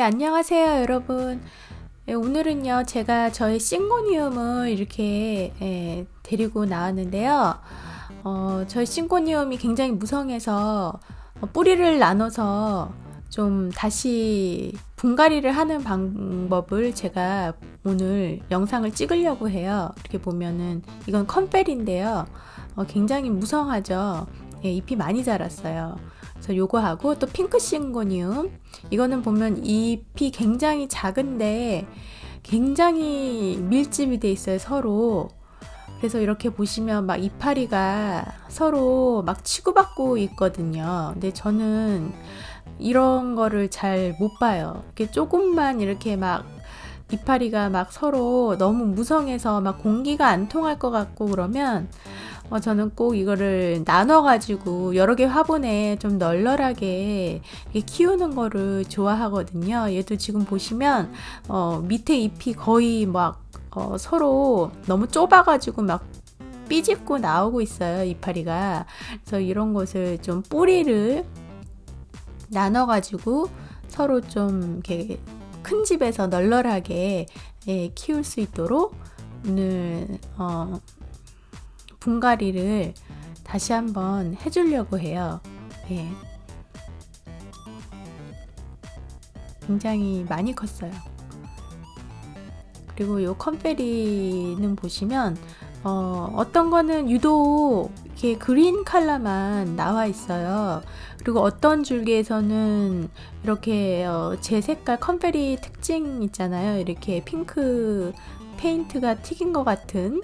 네, 안녕하세요, 여러분. 네, 오늘은요, 제가 저의 싱고니움을 이렇게 예, 데리고 나왔는데요. 어, 저희 싱고니움이 굉장히 무성해서 어, 뿌리를 나눠서 좀 다시 분갈이를 하는 방법을 제가 오늘 영상을 찍으려고 해요. 이렇게 보면은 이건 컨펠인데요. 어, 굉장히 무성하죠. 예, 잎이 많이 자랐어요. 그래서 요거 하고 또 핑크 싱고니움. 이거는 보면 잎이 굉장히 작은데 굉장히 밀집이 돼 있어요 서로. 그래서 이렇게 보시면 막 이파리가 서로 막 치고받고 있거든요. 근데 저는 이런 거를 잘 못 봐요. 이렇게 조금만 이렇게 막 이파리가 막 서로 너무 무성해서 막 공기가 안 통할 것 같고 그러면 어, 저는 꼭 이거를 나눠가지고 여러 개 화분에 좀 널널하게 키우는 거를 좋아하거든요. 얘도 지금 보시면 어, 밑에 잎이 거의 막 어, 서로 너무 좁아가지고 막 삐집고 나오고 있어요. 이파리가. 그래서 이런 것을 좀 뿌리를 나눠가지고 서로 좀 이렇게 큰 집에서 널널하게 예, 키울 수 있도록 오늘 어, 분갈이를 다시 한번 해주려고 해요. 예. 굉장히 많이 컸어요. 그리고 요 컨페리는 보시면 어, 어떤 거는 유독 이렇게 그린 컬러만 나와 있어요. 그리고 어떤 줄기에서는 이렇게 어, 제 색깔 컨페리 특징 있잖아요. 이렇게 핑크 페인트가 튀긴 것 같은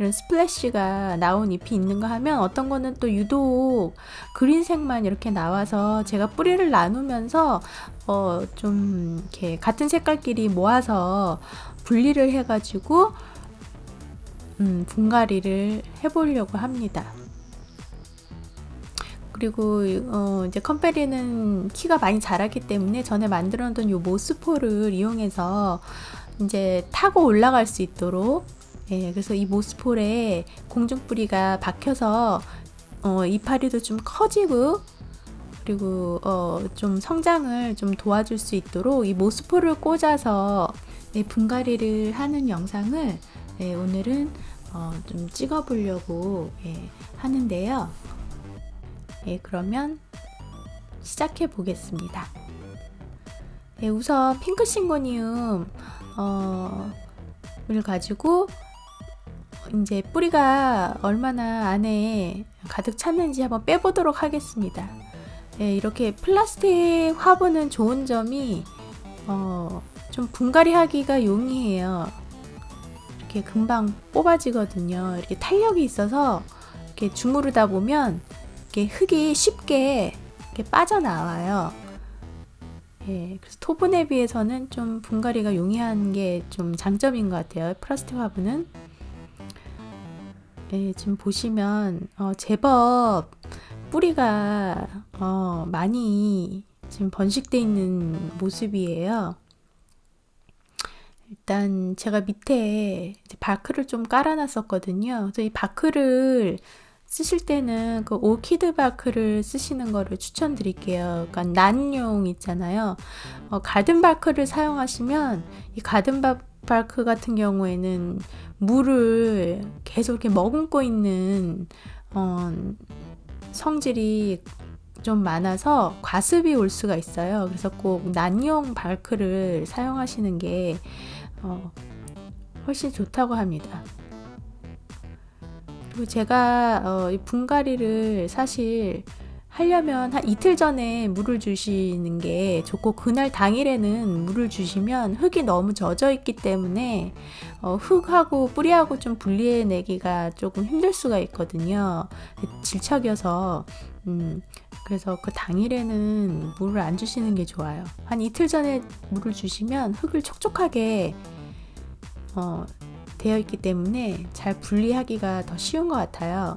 이런 스플래시가 나온 잎이 있는가 하면 어떤 거는 또 유독 그린색만 이렇게 나와서 제가 뿌리를 나누면서 어 좀 이렇게 같은 색깔끼리 모아서 분리를 해가지고 음 분갈이를 해보려고 합니다. 그리고 어 이제 컴페리는 키가 많이 자랐기 때문에 전에 만들어 놓던 요 모스포를 이용해서 이제 타고 올라갈 수 있도록 예, 그래서 이 모스폴에 공중뿌리가 박혀서 어, 이파리도 좀 커지고 그리고 어, 좀 성장을 좀 도와줄 수 있도록 이 모스포를 꽂아서 네, 분갈이를 하는 영상을 네, 오늘은 어, 좀 찍어보려고 예, 하는데요. 예, 그러면 시작해 보겠습니다. 예, 우선 핑크 싱고니움 어, 을 가지고 이제 뿌리가 얼마나 안에 가득 찼는지 한번 빼보도록 하겠습니다. 네, 이렇게 플라스틱 화분은 좋은 점이 어, 좀 분갈이 하기가 용이해요. 이렇게 금방 뽑아지거든요. 이렇게 탄력이 있어서 이렇게 주무르다 보면 이렇게 흙이 쉽게 이렇게 빠져나와요. 예, 그래서 토분에 비해서는 좀 분갈이가 용이한 게 좀 장점인 것 같아요. 플라스틱 화분은. 예, 지금 보시면 어, 제법 뿌리가 어, 많이 지금 번식돼 있는 모습이에요. 일단 제가 밑에 바크를 좀 깔아놨었거든요. 그래서 이 바크를 쓰실 때는 그 오키드 바크를 쓰시는 거를 추천드릴게요. 그러니까 난용 있잖아요. 어, 가든 바크를 사용하시면 이 가든 바크 같은 경우에는 물을 계속 이렇게 머금고 있는 어, 성질이 좀 많아서 과습이 올 수가 있어요. 그래서 꼭 난용 발크를 사용하시는 게 어, 훨씬 좋다고 합니다. 그리고 제가 어, 이 분갈이를 사실 하려면 한 이틀 전에 물을 주시는 게 좋고 그날 당일에는 물을 주시면 흙이 너무 젖어 있기 때문에 어, 흙하고 뿌리하고 좀 분리해내기가 조금 힘들 수가 있거든요. 질척여서 음, 그래서 그 당일에는 물을 안 주시는 게 좋아요. 한 이틀 전에 물을 주시면 흙을 촉촉하게 어, 되어 있기 때문에 잘 분리하기가 더 쉬운 것 같아요.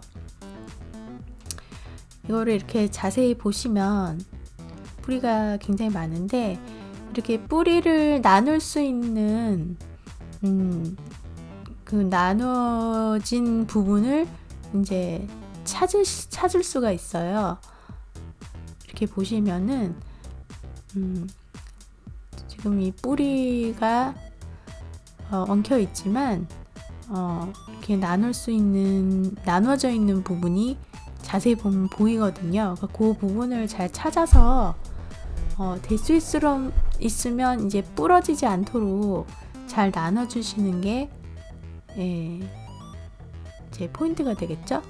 이거를 이렇게 자세히 보시면 뿌리가 굉장히 많은데 이렇게 뿌리를 나눌 수 있는 음, 그 나눠진 부분을 이제 찾을 찾을 수가 있어요. 이렇게 보시면은 음, 지금 이 뿌리가 어, 엉켜 있지만 어, 이렇게 나눌 수 있는 나눠져 있는 부분이 자세히 보면 보이거든요. 그러니까 그 부분을 잘 찾아서 어, 될수 있으면 이제 부러지지 않도록 잘 나눠주시는 게 예, 제 포인트가 되겠죠?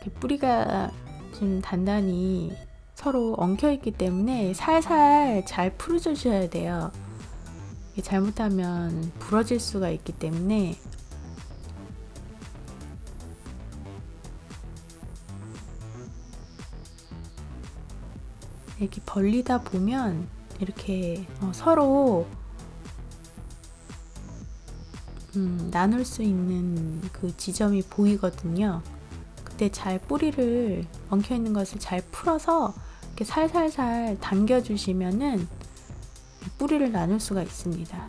이렇게 뿌리가 좀 단단히 서로 엉켜 있기 때문에 살살 잘 풀어주셔야 돼요. 잘못하면 부러질 수가 있기 때문에 이렇게 벌리다 보면 이렇게 어, 서로 음, 나눌 수 있는 그 지점이 보이거든요. 그때 잘 뿌리를 엉켜 있는 것을 잘 풀어서 이렇게 살살살 당겨주시면은 뿌리를 나눌 수가 있습니다.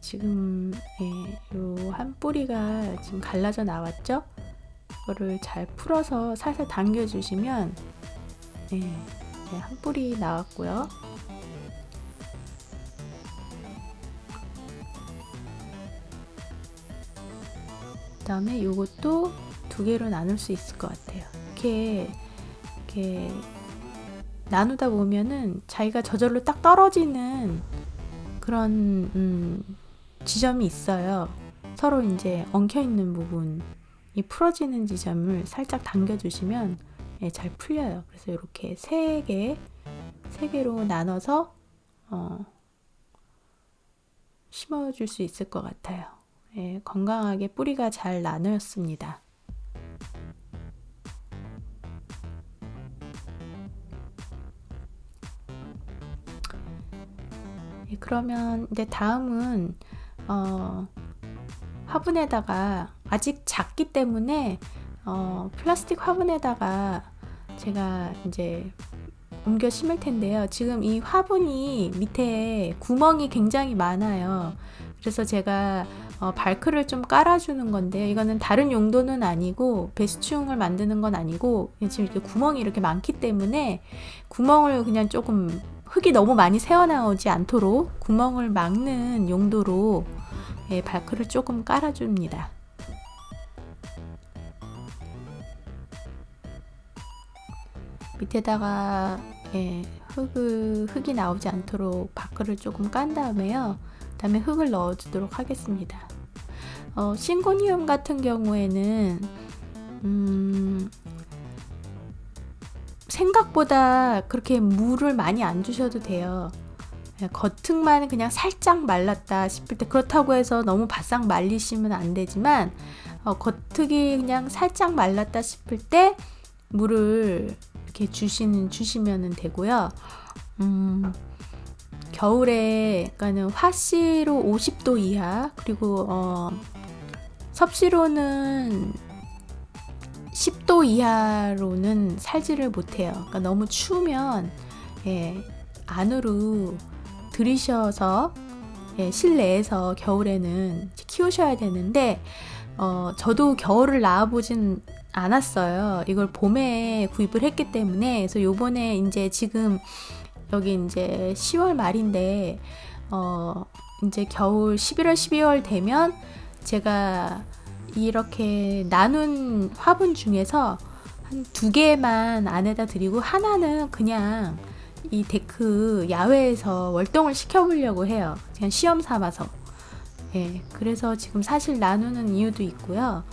지금 예, 요한 뿌리가 지금 갈라져 나왔죠? 이거를 잘 풀어서 살살 당겨 주시면 예, 네, 한 뿌리 나왔고요. 그 다음에 요것도 두 개로 나눌 수 있을 것 같아요. 이렇게 이렇게 나누다 보면은 자기가 저절로 딱 떨어지는 그런 음, 지점이 있어요. 서로 이제 엉켜 있는 부분이 풀어지는 지점을 살짝 당겨주시면 예, 잘 풀려요. 그래서 이렇게 세 개, 세 개로 나눠서 어, 심어줄 수 있을 것 같아요. 예, 건강하게 뿌리가 잘 나누었습니다. 예, 그러면 이제 다음은 어, 화분에다가 아직 작기 때문에 어, 플라스틱 화분에다가 제가 이제 옮겨 심을 텐데요. 지금 이 화분이 밑에 구멍이 굉장히 많아요. 그래서 제가 어, 발크를 좀 깔아주는 건데 이거는 다른 용도는 아니고 베스충을 만드는 건 아니고 지금 이렇게 구멍이 이렇게 많기 때문에 구멍을 그냥 조금 흙이 너무 많이 새어나오지 않도록 구멍을 막는 용도로 예, 발크를 조금 깔아줍니다. 밑에다가 예, 흙을, 흙이 나오지 않도록 바크를 조금 깐 다음에요. 다음에 흙을 넣어주도록 하겠습니다. 어, 싱고니움 같은 경우에는 음, 생각보다 그렇게 물을 많이 안 주셔도 돼요. 예, 겉흙만 그냥 살짝 말랐다 싶을 때 그렇다고 해서 너무 바싹 말리시면 안 되지만 어, 겉흙이 그냥 살짝 말랐다 싶을 때 물을 이렇게 주시는 주시면 되고요. 음, 겨울에 그러니까는 화씨로 50도 이하 그리고 어, 섭씨로는 10도 이하로는 살지를 못해요. 그러니까 너무 추우면 예, 안으로 들이셔서 예, 실내에서 겨울에는 키우셔야 되는데 어, 저도 겨울을 나와보진 않았어요. 이걸 봄에 구입을 했기 때문에 그래서 요번에 이제 지금 여기 이제 10월 말인데 어 이제 겨울 11월 12월 되면 제가 이렇게 나눈 화분 중에서 한 두 개만 안에다 드리고 하나는 그냥 이 데크 야외에서 월동을 시켜보려고 해요. 그냥 시험 삼아서. 예, 그래서 지금 사실 나누는 이유도 있고요.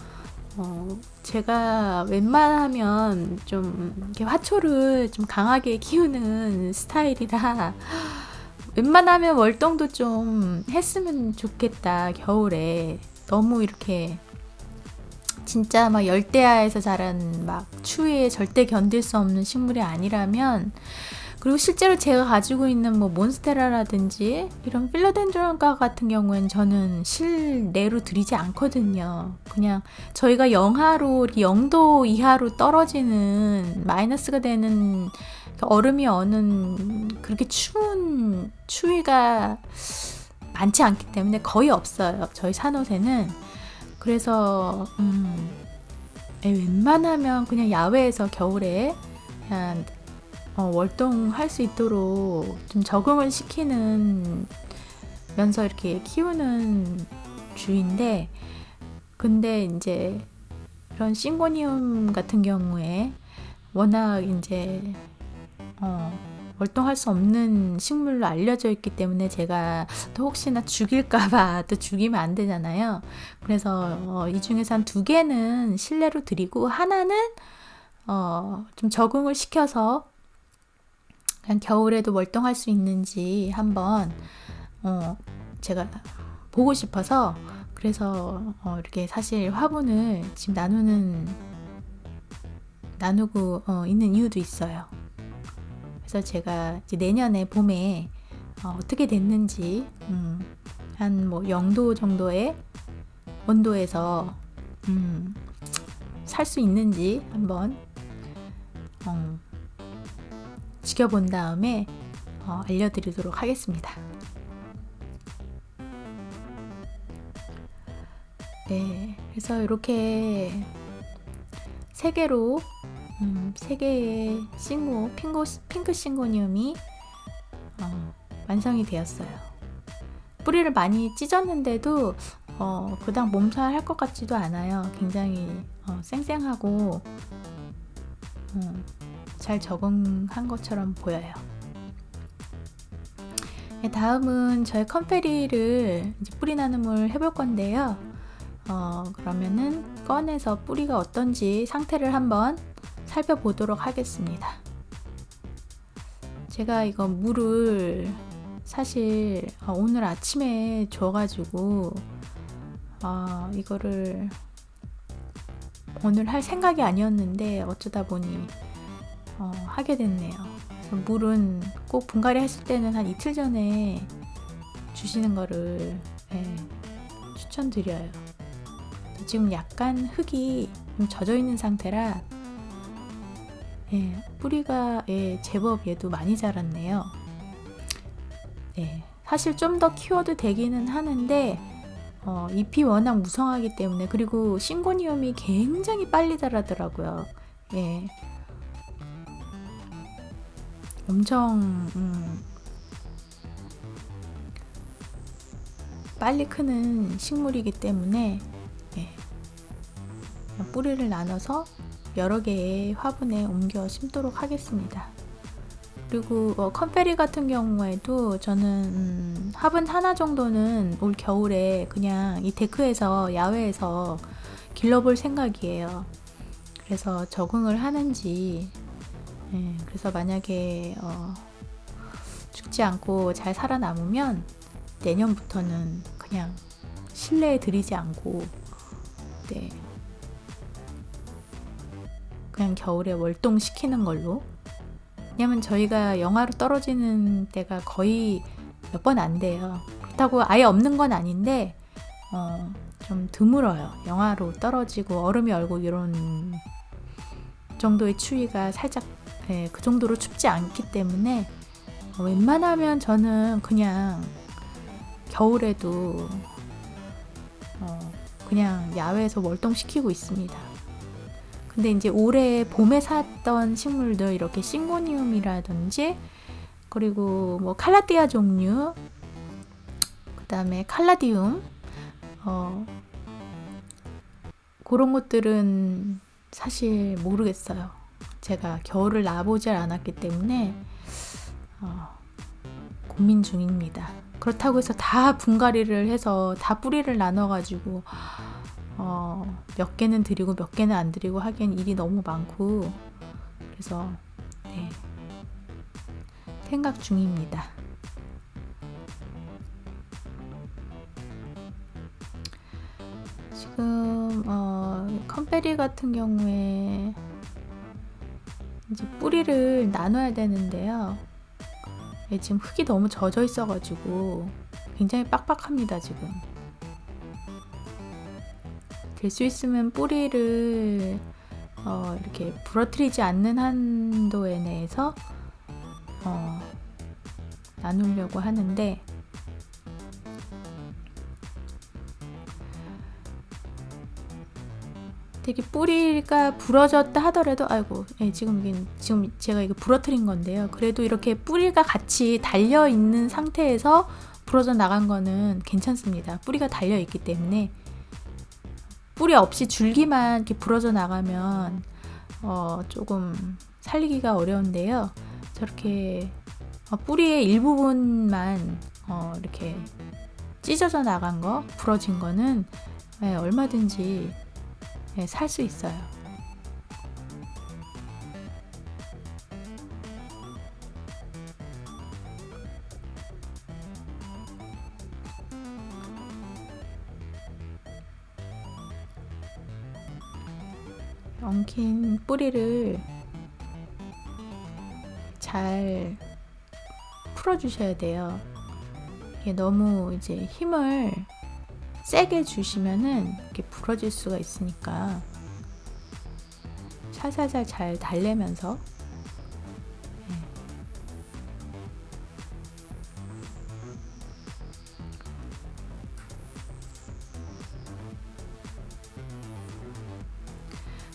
어, 제가 웬만하면 좀 이렇게 화초를 좀 강하게 키우는 스타일이라 웬만하면 월동도 좀 했으면 좋겠다 겨울에. 너무 이렇게 진짜 막 열대야에서 자란 막 추위에 절대 견딜 수 없는 식물이 아니라면 그리고 실제로 제가 가지고 있는 뭐 몬스테라라든지 이런 필로덴드론과 같은 경우엔 저는 실내로 들이지 않거든요. 그냥 저희가 영하로 0도 이하로 떨어지는 마이너스가 되는 그 얼음이 어는 그렇게 추운 추위가 많지 않기 때문에 거의 없어요. 저희 산호세는 그래서 음, 예, 웬만하면 그냥 야외에서 겨울에 그냥 어, 월동할 수 있도록 좀 적응을 시키는 면서 이렇게 키우는 주인데 근데 이제 이런 싱고니움 같은 경우에 워낙 이제 어, 월동할 수 없는 식물로 알려져 있기 때문에 제가 또 혹시나 죽일까봐 또 죽이면 안 되잖아요. 그래서 어, 이 중에서 한 두 개는 실내로 드리고 하나는 어, 좀 적응을 시켜서 그냥 겨울에도 월동할 수 있는지 한번 어, 제가 보고 싶어서 그래서 어, 이렇게 사실 화분을 지금 나누는 나누고 어, 있는 이유도 있어요. 그래서 제가 내년에 봄에 어, 떻게 됐는지 음, 한뭐 0도 정도의 온도에서 음, 살 수 있는지 한번 어, 지켜본 다음에 어, 알려드리도록 하겠습니다. 네, 그래서 이렇게 세 개로 음, 세 개의 싱고 핑고, 핑크 싱고니움이 어, 완성이 되었어요. 뿌리를 많이 찢었는데도 어, 그닥 몸살할 것 같지도 않아요. 굉장히 어, 쌩쌩하고 음, 잘 적응한 것처럼 보여요. 네, 다음은 저의 컨페리를 뿌리 나눔을 해볼 건데요. 어, 그러면은 꺼내서 뿌리가 어떤지 상태를 한번 살펴보도록 하겠습니다. 제가 이거 물을 사실 어, 오늘 아침에 줘가지고 어, 이거를 오늘 할 생각이 아니었는데 어쩌다 보니 어, 하게 됐네요. 물은 꼭 분갈이 하실 때는 한 이틀 전에 주시는 거를 예, 추천드려요. 지금 약간 흙이 좀 젖어 있는 상태라 예, 뿌리가 예, 제법 얘도 많이 자랐네요. 예, 사실 좀 더 키워도 되기는 하는데 어, 잎이 워낙 무성하기 때문에 그리고 싱고니움이 굉장히 빨리 자라더라고요. 예, 엄청 음, 빨리 크는 식물이기 때문에 예, 뿌리를 나눠서 여러 개의 화분에 옮겨 심도록 하겠습니다. 그리고 어, 컨페리 같은 경우에도 저는 음, 화분 하나 정도는 올 겨울에 그냥 이 데크에서 야외에서 길러볼 생각이에요. 그래서 적응을 하는지 예, 그래서 만약에 어, 죽지 않고 잘 살아남으면 내년부터는 그냥 실내에 들이지 않고 네, 그냥 겨울에 월동시키는 걸로 왜냐면 저희가 영하로 떨어지는 때가 거의 몇 번 안 돼요. 그렇다고 아예 없는 건 아닌데 어, 좀 드물어요. 영하로 떨어지고 얼음이 얼고 이런 정도의 추위가 살짝 네, 그 정도로 춥지 않기 때문에 웬만하면 저는 그냥 겨울에도 어, 그냥 야외에서 월동시키고 있습니다. 근데 이제 올해 봄에 샀던 식물들 이렇게 싱고니움이라든지 그리고 뭐 칼라띠아 종류 그다음에 칼라디움 어 그런 것들은 사실 모르겠어요. 제가 겨울을 나보질 않았기 때문에 어, 고민 중입니다. 그렇다고 해서 다 분갈이를 해서 다 뿌리를 나눠가지고 어, 몇 개는 드리고 몇 개는 안 드리고 하기엔 일이 너무 많고 그래서 네, 생각 중입니다. 지금 어, 컨페리 같은 경우에 이제 뿌리를 나눠야 되는데요. 예, 지금 흙이 너무 젖어 있어가지고 굉장히 빡빡합니다 지금. 될 수 있으면 뿌리를 어, 이렇게 부러뜨리지 않는 한도에 내에서 어, 나누려고 하는데 되게 뿌리가 부러졌다 하더라도 아이고 예, 지금 이게 지금 제가 이거 부러뜨린 건데요. 그래도 이렇게 뿌리가 같이 달려 있는 상태에서 부러져 나간 거는 괜찮습니다. 뿌리가 달려 있기 때문에 뿌리 없이 줄기만 이렇게 부러져 나가면 어, 조금 살리기가 어려운데요. 저렇게 어, 뿌리의 일부분만 어, 이렇게 찢어져 나간 거, 부러진 거는 예, 얼마든지 예, 살 수 있어요. 엉킨 뿌리를 잘 풀어주셔야 돼요. 이게 너무 이제 힘을 세게 주시면은 이렇게 부러질 수가 있으니까 살살살 잘 달래면서 네.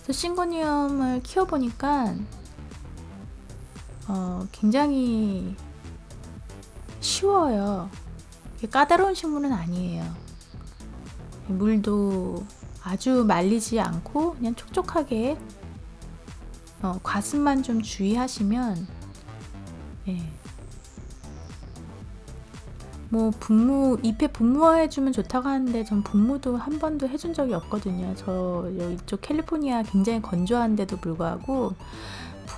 그래서 싱고니움을 키워보니까 어, 굉장히 쉬워요. 까다로운 식물은 아니에요. 물도 아주 말리지 않고 그냥 촉촉하게 어, 과습만 좀 주의하시면 예. 뭐 분무 잎에 분무해주면 좋다고 하는데 전 분무도 한 번도 해준 적이 없거든요. 저 이쪽 캘리포니아 굉장히 건조한데도 불구하고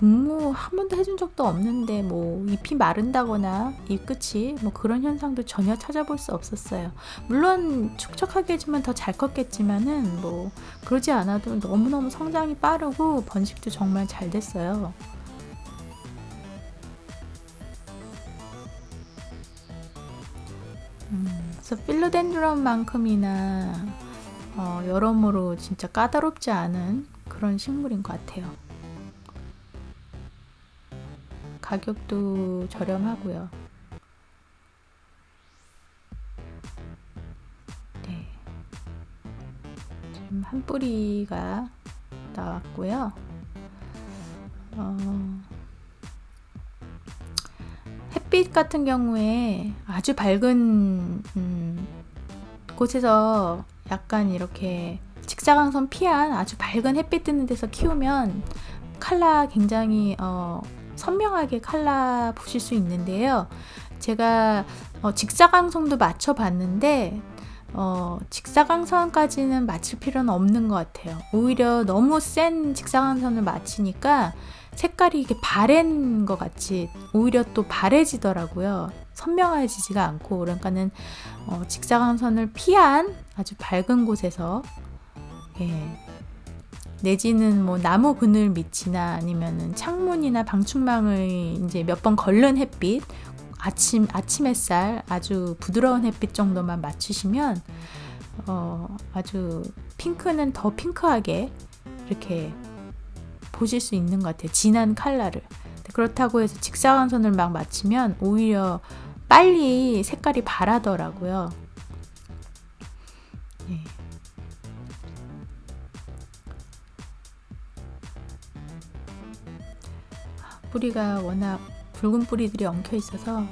분무 한 번도 해준 적도 없는데 뭐 잎이 마른다거나 잎 끝이 뭐 그런 현상도 전혀 찾아볼 수 없었어요. 물론 촉촉하게 해주면 더 잘 컸겠지만은 뭐 그러지 않아도 너무너무 성장이 빠르고 번식도 정말 잘 됐어요. 음, 그래서 필로덴드론만큼이나 어, 여러모로 진짜 까다롭지 않은 그런 식물인 것 같아요. 가격도 저렴하고요. 네. 지금 한 뿌리가 나왔고요. 어, 햇빛 같은 경우에 아주 밝은 음, 곳에서 약간 이렇게 직사광선 피한 아주 밝은 햇빛 뜨는 데서 키우면 칼라 굉장히 어, 선명하게 칼라 보실 수 있는데요. 제가 어, 직사광선도 맞춰봤는데 어, 직사광선까지는 맞출 필요는 없는 것 같아요. 오히려 너무 센 직사광선을 맞추니까 색깔이 이게 바랜 것 같이 오히려 또 바래지더라고요. 선명해지지가 않고 그러니까는 어, 직사광선을 피한 아주 밝은 곳에서 예, 내지는 뭐 나무 그늘 밑이나 아니면은 창문이나 방충망을 이제 몇 번 걸른 햇빛 아침 아침 햇살 아주 부드러운 햇빛 정도만 맞추시면 어, 아주 핑크는 더 핑크하게 이렇게 보실 수 있는 것 같아요. 진한 칼라를. 그렇다고 해서 직사광선을 막 맞추면 오히려 빨리 색깔이 바라더라고요. 뿌리가 워낙 붉은 뿌리들이 엉켜 있어서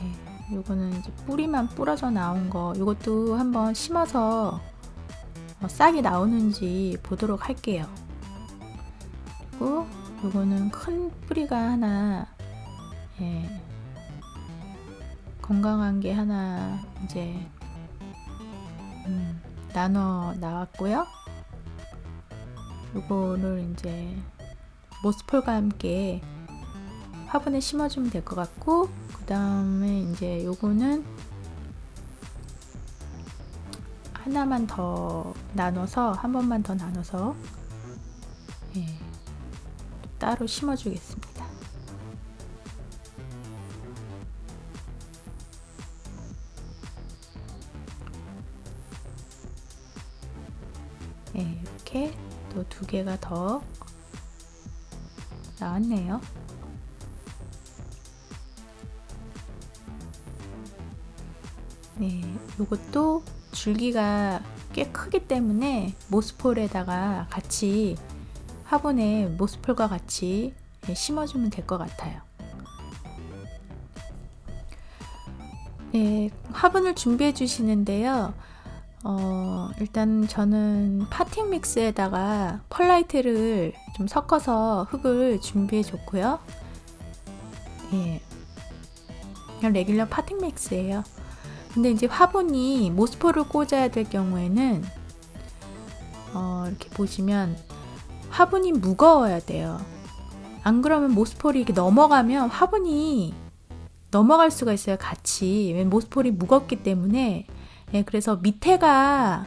예, 요거는 이제 뿌리만 부러져 나온 거 요것도 한번 심어서 어, 싹이 나오는지 보도록 할게요. 그리고 요거는 큰 뿌리가 하나 예, 건강한 게 하나 이제 음, 나눠 나왔고요. 요거를 이제 모스폴과 함께 화분에 심어주면 될 것 같고 그 다음에 이제 요거는 하나만 더 나눠서 한 번만 더 나눠서 예, 따로 심어주겠습니다. 예, 이렇게 또 두 개가 더 나왔네요. 네, 이것도 줄기가 꽤 크기 때문에 모스폴에다가 같이 화분에 모스폴과 같이 네, 심어주면 될 것 같아요. 네, 화분을 준비해 주시는데요. 어, 일단 저는 파팅 믹스에다가 펄라이트를 좀 섞어서 흙을 준비해 줬고요. 예. 그냥 레귤러 파팅 믹스예요. 근데 이제 화분이 모스포를 꽂아야 될 경우에는 어, 이렇게 보시면 화분이 무거워야 돼요. 안 그러면 모스폴이 이렇게 넘어가면 화분이 넘어갈 수가 있어요. 같이. 모스폴이 무겁기 때문에 예, 그래서 밑에가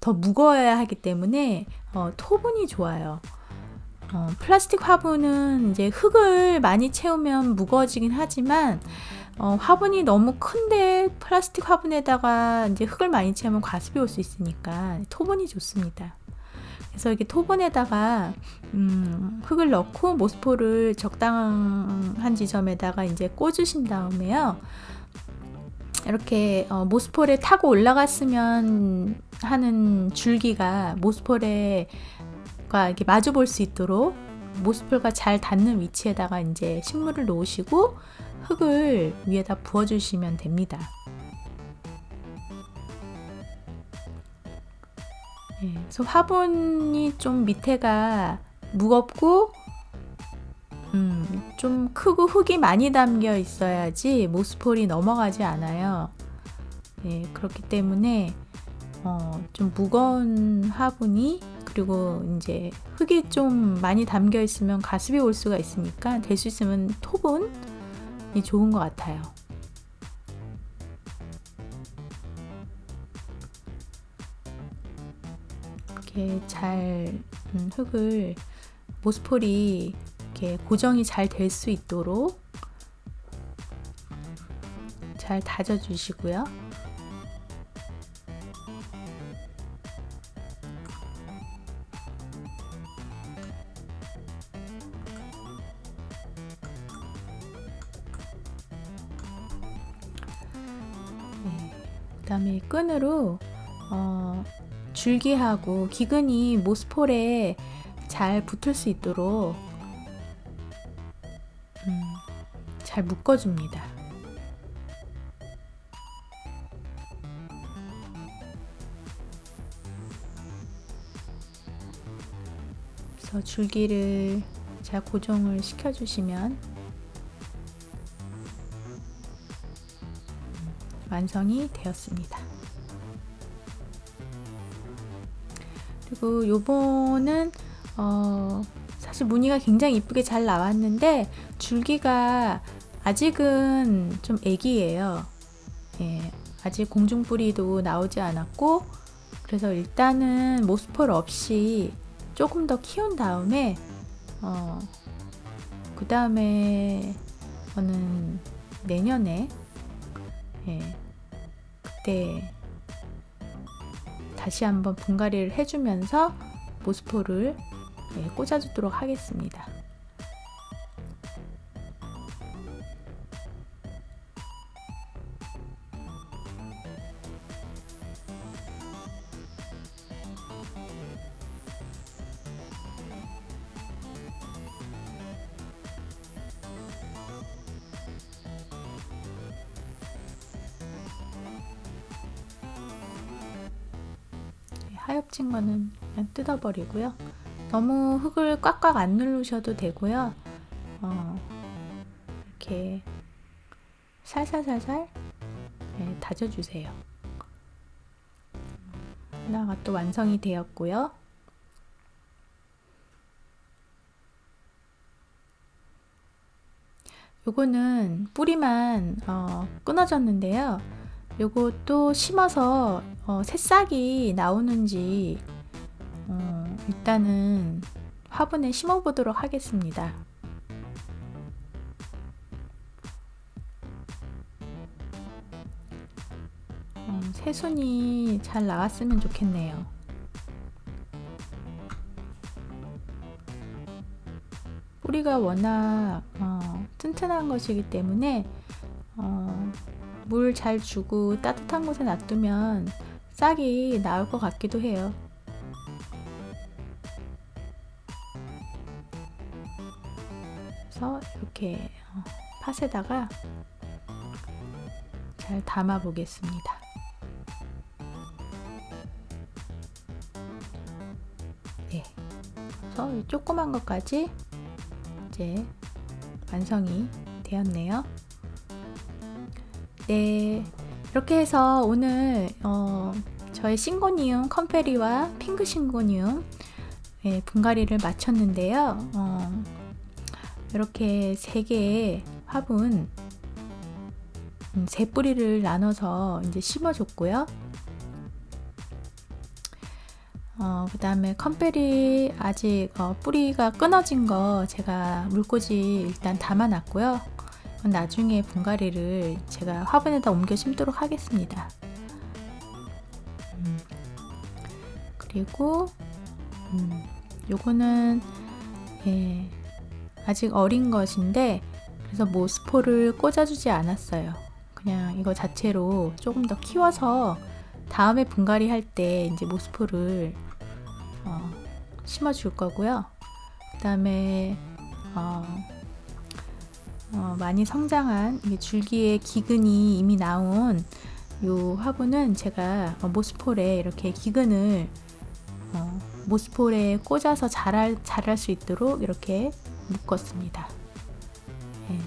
더 무거워야 하기 때문에 어, 토분이 좋아요. 어, 플라스틱 화분은 이제 흙을 많이 채우면 무거워지긴 하지만 어, 화분이 너무 큰데 플라스틱 화분에다가 이제 흙을 많이 채우면 과습이 올 수 있으니까 토분이 좋습니다. 그래서 이렇게 토분에다가 음, 흙을 넣고 모스포를 적당한 지점에다가 이제 꽂으신 다음에요. 이렇게 어, 모스폴에 타고 올라갔으면 하는 줄기가 모스폴에 가 이렇게 마주 볼 수 있도록 모스폴과 잘 닿는 위치에다가 이제 식물을 놓으시고 흙을 위에다 부어주시면 됩니다. 네, 그래서 화분이 좀 밑에가 무겁고 음, 좀 크고 흙이 많이 담겨 있어야지 모스폴이 넘어가지 않아요. 네, 그렇기 때문에 어, 좀 무거운 화분이 그리고 이제 흙이 좀 많이 담겨 있으면 가습이 올 수가 있으니까 될 수 있으면 톱은이 좋은 것 같아요. 이렇게 잘 음, 흙을 모스폴이 이렇게 고정이 잘 될 수 있도록 잘 다져 주시고요. 끈으로 어, 줄기하고 기근이 모스폴에 잘 붙을 수 있도록 음, 잘 묶어줍니다. 그래서 줄기를 잘 고정을 시켜주시면 완성이 되었습니다. 그리고 요번은 어, 사실 무늬가 굉장히 이쁘게 잘 나왔는데 줄기가 아직은 좀 애기예요. 예, 아직 공중뿌리도 나오지 않았고 그래서 일단은 모스폴 없이 조금 더 키운 다음에 어, 그 다음에 저는 내년에 예, 그때 다시 한번 분갈이를 해주면서 모스포를 예, 꽂아주도록 하겠습니다. 하엽진 거는 그냥 뜯어버리고요. 너무 흙을 꽉꽉 안 누르셔도 되고요. 어, 이렇게 살살살살 네, 다져주세요. 하나가 또 완성이 되었고요. 요거는 뿌리만 어, 끊어졌는데요. 요것도 심어서 어, 새싹이 나오는지 어, 일단은 화분에 심어 보도록 하겠습니다. 어, 새순이 잘 나왔으면 좋겠네요. 뿌리가 워낙 어, 튼튼한 것이기 때문에 물 잘 주고 따뜻한 곳에 놔두면 싹이 나올 것 같기도 해요. 그래서 이렇게 어, 팥에다가 잘 담아 보겠습니다. 네. 그래서 이 조그만 것까지 이제 완성이 되었네요. 네. 이렇게 해서 오늘 어, 저의 싱고니움 컴페리와 핑크 싱고니움 예, 분갈이를 마쳤는데요. 어, 이렇게 세 개의 화분 음, 세 뿌리를 나눠서 이제 심어줬고요. 어, 그 다음에 컴페리 아직 어, 뿌리가 끊어진 거 제가 물꽂이 일단 담아놨고요. 나중에 분갈이를 제가 화분에다 옮겨 심도록 하겠습니다. 음, 그리고 음, 요거는 예, 아직 어린 것인데 그래서 모스포를 꽂아주지 않았어요. 그냥 이거 자체로 조금 더 키워서 다음에 분갈이 할 때 이제 모스포를 어, 심어줄 거고요. 그 다음에 어, 어, 많이 성장한 줄기에 기근이 이미 나온 요 화분은 제가 어, 모스폴에 이렇게 기근을 어, 모스폴에 꽂아서 자랄, 자랄 수 있도록 이렇게 묶었습니다. 예.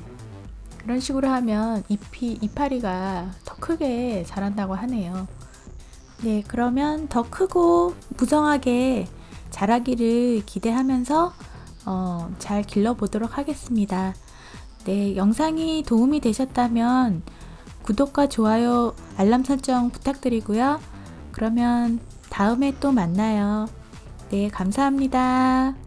그런 식으로 하면 잎이, 이파리가 더 크게 자란다고 하네요. 네, 그러면 더 크고 무성하게 자라기를 기대하면서 어, 잘 길러보도록 하겠습니다. 네, 영상이 도움이 되셨다면 구독과 좋아요, 알람 설정 부탁드리고요. 그러면 다음에 또 만나요. 네, 감사합니다.